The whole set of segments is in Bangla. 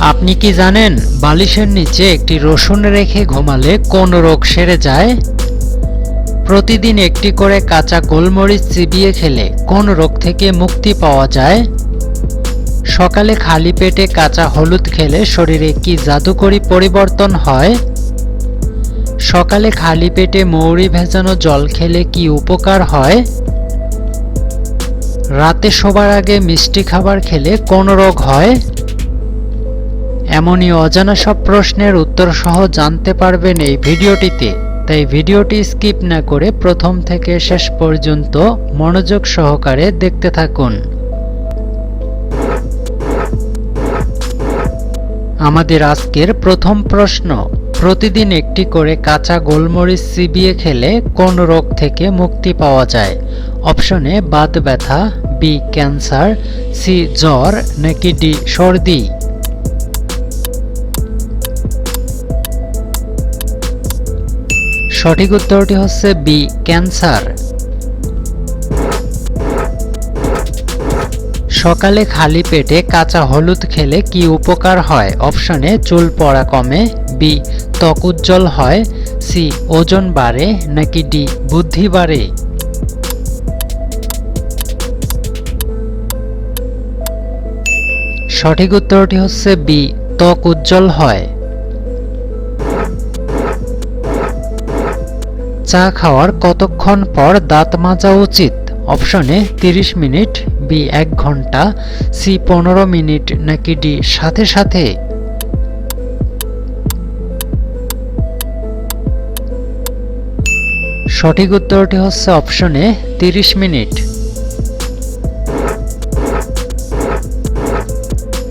আপনি কি জানেন বালিশের নিচে একটি রসুন রেখে ঘুমালে কোন রোগ সেরে যায়? প্রতিদিন একটি করে কাঁচা গোলমরিচ চিবিয়ে খেলে কোন রোগ থেকে মুক্তি পাওয়া যায়? সকালে খালি পেটে কাঁচা হলুদ খেলে শরীরে কি জাদুকরি পরিবর্তন হয়? সকালে খালি পেটে মৌরি ভেজানো জল খেলে কি উপকার হয়? রাতে শোবার আগে মিষ্টি খাবার খেলে কোন রোগ হয়? এমনই অজানা সব প্রশ্নের উত্তর সহ জানতে পারবেন এই ভিডিওটিতে। তাই ভিডিওটি স্কিপ না করে প্রথম থেকে শেষ পর্যন্ত মনোযোগ সহকারে দেখতে থাকুন। আমাদের আজকের প্রথম প্রশ্ন, প্রতিদিন একটি করে কাঁচা গোলমরিচ চিবিয়ে খেলে কোন রোগ থেকে মুক্তি পাওয়া যায়? অপশনে বাত ব্যথা, বি, ক্যান্সার, সি, জ্বর, নাকি ডি, সর্দি? সঠিক উত্তরটি হচ্ছে বি, ক্যান্সার। সকালে খালি পেটে কাঁচা হলুদ খেলে কি উপকার হয়? অপশনে চুল পড়া কমে। বি, ত্বক উজ্জ্বল হয়। সি, ওজন বাড়ে নাকি ডি, বুদ্ধি বাড়ে। সঠিক উত্তরটি হচ্ছে বি, ত্বক উজ্জ্বল হয়। চা খাওয়ার কতক্ষণ পর দাঁত মাজা উচিত? অপশনে 30 মিনিট, বি, এক ঘণ্টা, সি, পনেরো মিনিট, নাকি ডি, সাথে সাথে? সঠিক উত্তরটি হচ্ছে অপশনে 30 মিনিট।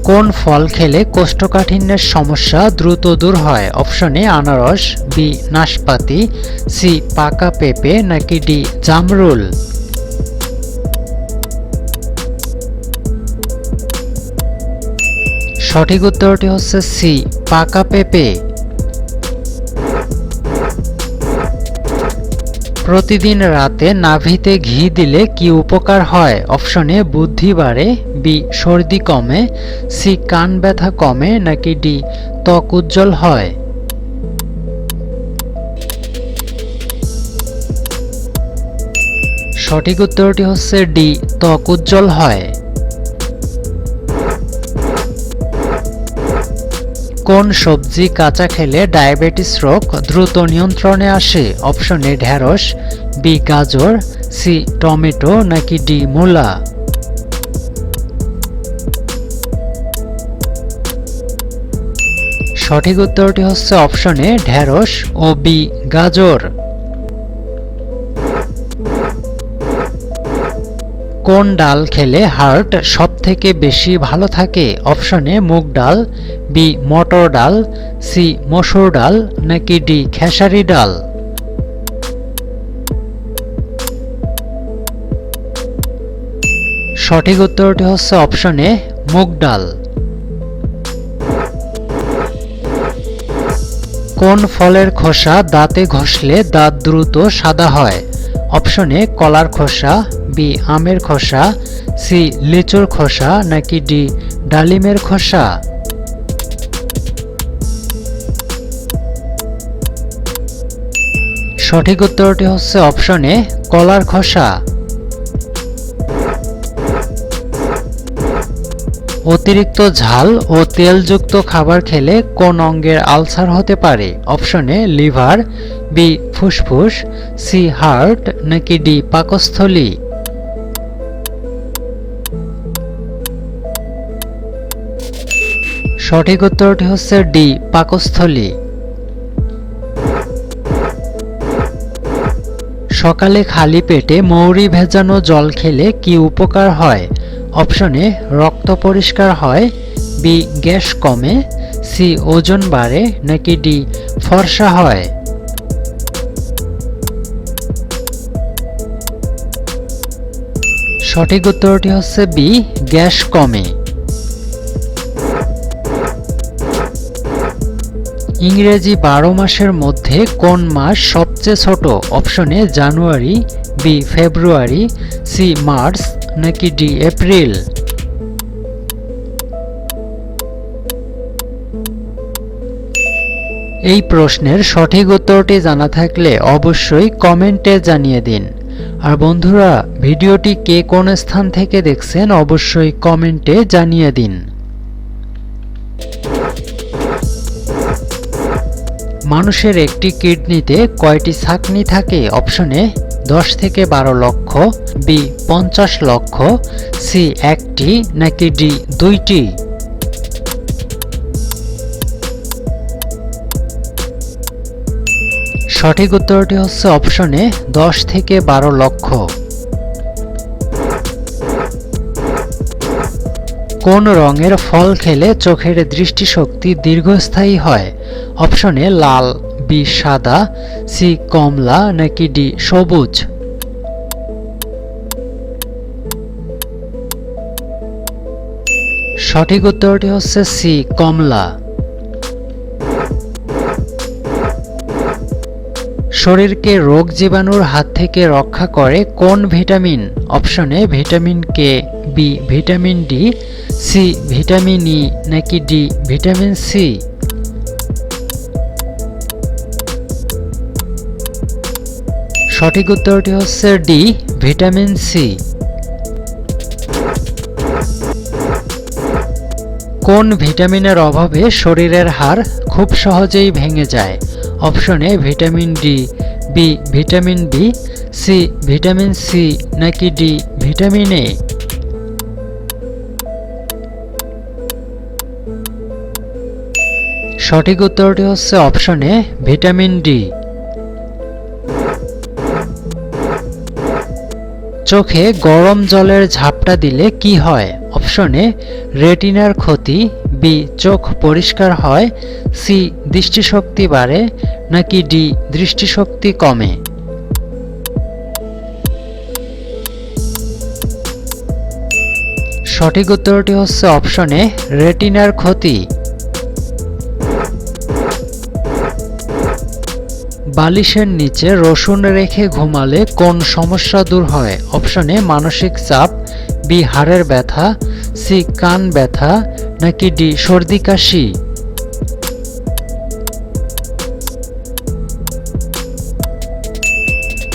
কোন ফল খেলে কোষ্ঠকাঠিন্যের সমস্যা দ্রুত দূর হয়? অপশন এ, আনারস, বি, নাশপাতি, সি, পাকা পেঁপে, নাকি ডি, জামরুল? সঠিক উত্তরটি হচ্ছে সি, পাকা পেঁপে। প্রতিদিন রাতে নাভিতে ঘি দিলে কি উপকার হয়? অপশনে বুদ্ধি বাড়ে। বি, সর্দি কমে। সি, কান ব্যথা কমে নাকি ডি, ত্বক উজ্জ্বল হয়? সঠিক উত্তরটি হচ্ছে ডি, ত্বক উজ্জ্বল হয়। কোন সবজি কাঁচা খেলে ডায়াবেটিস রোগ দ্রুত নিয়ন্ত্রণে আসে? অপশন এ ঢ্যাঁড়স বি, গাজর, সি, টমেটো, নাকি ডি, মূলা? সঠিক উত্তরটি হচ্ছে অপশনে ঢ্যাঁড়স ও বি, গাজর। কোন ডাল খেলে হার্ট সব থেকে বেশি ভালো থাকে? অপশনে মুগ ডাল বি মটর ডাল সি মসুর ডাল, নাকি ডি খেসারি ডাল? সঠিক উত্তরটি হচ্ছে অপশনে মুগ ডাল। কোন ফলের খোসা দাঁতে ঘষলে দাঁত দ্রুত সাদা হয়? অপশনে কলার খোসা বি, আমের খোসা, সি, লিচুর খোসা, নাকি ডি, ডালিমের খোসা? সঠিক উত্তরটি হচ্ছে অপশনে কলার খোসা। অতিরিক্ত ঝাল ও তেলযুক্ত খাবার খেলে কোন অঙ্গের আলসার হতে পারে? অপশনে লিভার, বি, ফুসফুস, সি, হার্ট, নাকি ডি, পাকস্থলী? সঠিক উত্তরটি হচ্ছে ডি, পাকস্থলী। সকালে খালি পেটে মৌরি ভেজানো জল খেলে কি উপকার হয়? অপশনে রক্ত পরিষ্কার হয়, বি, গ্যাস কমে, সি, ওজন বাড়ে, নাকি ডি, ফর্সা হয়। সঠিক উত্তরটি হচ্ছে বি, গ্যাস কমে। ইংরেজি বারো মাসের মধ্যে কোন মাস সবচেয়ে ছোট? অপশনে জানুয়ারি, বি ফেব্রুয়ারি, সি মার্চ, নাকি ডি এপ্রিল? এই প্রশ্নের সঠিক উত্তরটি জানা থাকলে অবশ্যই কমেন্টে জানিয়ে দিন। আর বন্ধুরা, ভিডিওটি কে কোন স্থান থেকে দেখছেন অবশ্যই কমেন্টে জানিয়ে দিন। মানুষের একটি কিডনিতে কয়টি ছাকনি থাকে? অপশনে দশ থেকে বারো লক্ষ, বি, পঞ্চাশ লক্ষ, সি, একটি, নাকি ডি, দুইটি? সঠিক উত্তরটি হচ্ছে অপশনে দশ থেকে বারো লক্ষ। কোন রঙের ফল খেলে চোখের দৃষ্টিশক্তি দীর্ঘস্থায়ী হয়? অপশনে লাল, বি, সাদা, সি, কমলা, নাকি ডি, সবুজ? সঠিক উত্তরটি হচ্ছে সি, কমলা। শরীরকে রোগ জীবাণুর হাত থেকে রক্ষা করে কোন ভিটামিন? অপশনে vitamin K, B, vitamin D, C, vitamin E, নাকি ডি, ভিটামিন সি? সঠিক উত্তরটি হচ্ছে ডি, ভিটামিন সি। কোন ভিটামিনের অভাবে শরীরের হাড় খুব সহজেই ভেঙে যায়? অপশনে vitamin D B vitamin B C vitamin C নাকি ডি ভিটামিন এ সঠিক উত্তরটি হচ্ছে অপশনে ভিটামিন ডি। চোখে গরম জলের ঝাপটা দিলে কি হয়? অপশনে রেটিনার ক্ষতি বি, চোখ পরিষ্কার হয়, সি, দৃষ্টিশক্তি বাড়ে, নাকি ডি, দৃষ্টিশক্তি কমে? সঠিক উত্তরটি হচ্ছে অপশনে রেটিনার ক্ষতি। বালিশের নিচে রসুন রেখে ঘুমালে কোন সমস্যা দূর হয়? অপশনে মানসিক চাপ, বি, হাড়ের ব্যথা, সি, কান ব্যথা নাকি ডি, সর্দি, কাশি?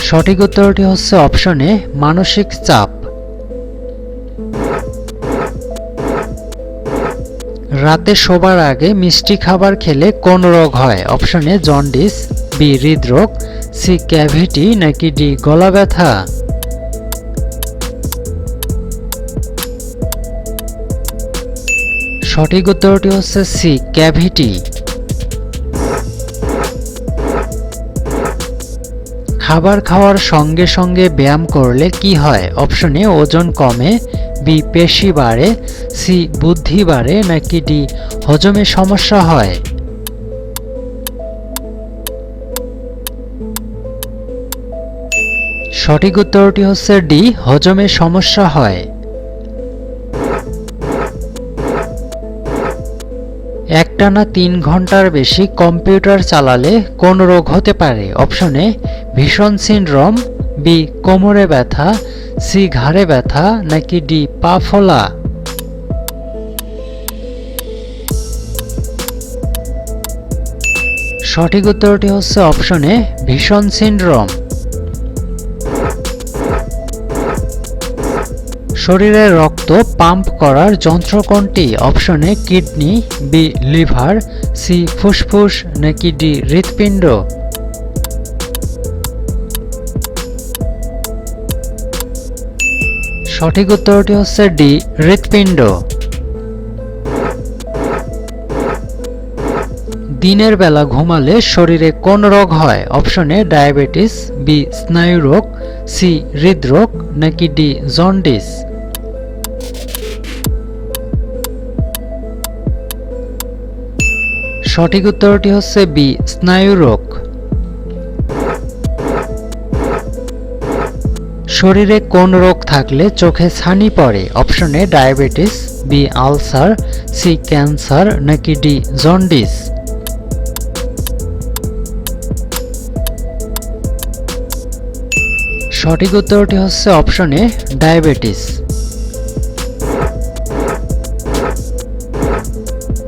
সঠিক উত্তরটি হচ্ছে অপশনে মানসিক চাপ। রাতে শোবার আগে মিষ্টি খাবার খেলে কোন রোগ হয়? অপশনে জন্ডিস, বি, হৃদরোগ, সি, ক্যাভিটি, নাকি ডি গলা ব্যথা সঠিক উত্তরটি হচ্ছে সি, ক্যাভিটি। খাবার খাওয়ার সঙ্গে সঙ্গে ব্যায়াম করলে কি হয়? অপশনে ওজন কমে, বি, পেশি বাড়ে, সি, বুদ্ধি বাড়ে, নাকি ডি, হজমে সমস্যা হয়? সঠিক উত্তরটি হচ্ছে ডি, হজমে সমস্যা হয়। একটানা তিন ঘণ্টার বেশি কম্পিউটার চালালে কোন রোগ হতে পারে? অপশনে ভীষণ সিনড্রোম, বি, কোমরে ব্যথা, সি, ঘাড়ে ব্যথা, নাকি ডি, পা ফোলা? সঠিক উত্তরটি হচ্ছে অপশনে ভীষণ সিনড্রোম। শরীরে রক্ত পাম্প করার যন্ত্র কোনটি অপশনে কিডনি, বি লিভার, সি ফুসফুস, নাকি ডি হৃৎপিণ্ড। সঠিক উত্তরটি হচ্ছে ডি হৃৎপিণ্ড। দিনের বেলা ঘুমালে শরীরে কোন রোগ হয়? অপশনে ডায়াবেটিস, বি স্নায়ু রোগ সি হৃদরোগ, নাকি ডি জন্ডিস। সঠিক উত্তরটি হচ্ছে বি স্নায়ু রোগ শরীরে কোন রোগ থাকলে চোখে ছানি পড়ে? অপশনে diabetes, B, ulcer, C, cancer, নাকি ডি, জন্ডিস। সঠিক উত্তরটি হচ্ছে অপশনে ডায়াবেটিস।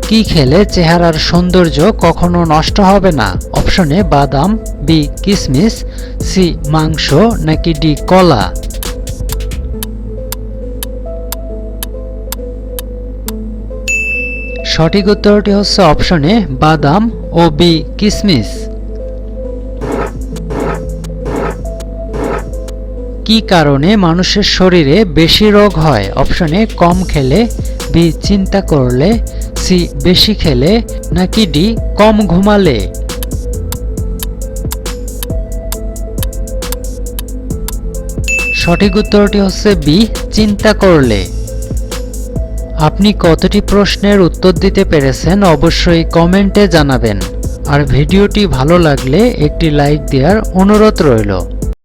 কি খেলে চেহারার সৌন্দর্য কখনো নষ্ট হবে না? অপশনে বাদাম, বি, কিসমিস, সি, মাংস, নাকি ডি, কলা? সঠিক উত্তরটি হচ্ছে অপশনে বাদাম ও বি, কিসমিস। কি কারণে মানুষের শরীরে বেশি রোগ হয়? অপশনে কম খেলে, বি, চিন্তা করলে, সি, বেশি খেলে, নাকি ডি, কম ঘুমালে? সঠিক উত্তরটি হচ্ছে বি, চিন্তা করলে। আপনি কতটি প্রশ্নের উত্তর দিতে পেরেছেন অবশ্যই কমেন্টে জানাবেন। আর ভিডিওটি ভালো লাগলে একটি লাইক দেওয়ার অনুরোধ রইল।